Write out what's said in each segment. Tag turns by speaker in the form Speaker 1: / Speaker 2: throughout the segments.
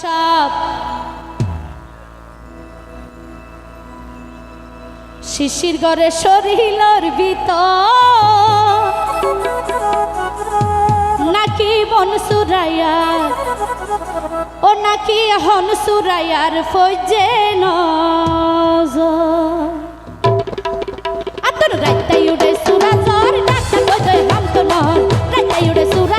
Speaker 1: সাপ শিশির গড়ে শরীর ভিতর। নাকি বন সুরাইয়ার ও নাকি হন সুরাইয়ার ফজে ন আতর রাইতাই ডাক্তার বজয় হাম তো নর রাইতাই উড়ে সুরা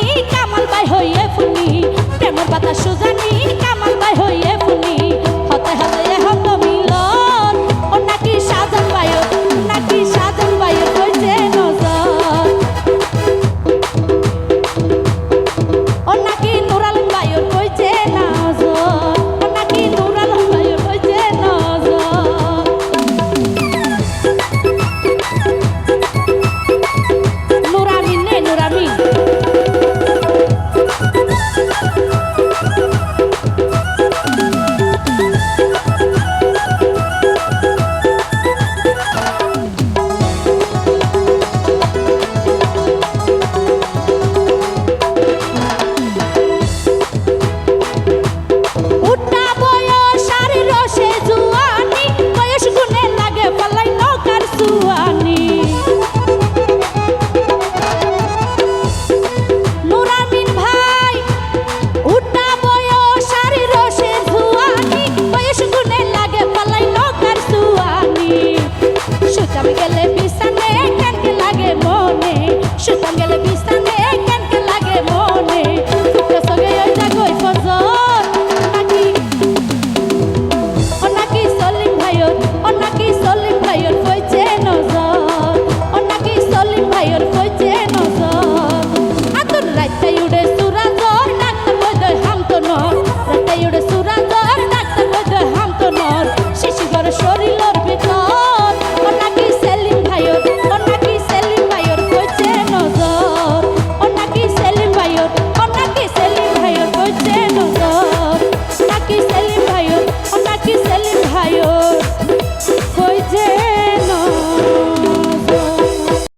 Speaker 1: সোজা নীল কামাল ভাই হইয়া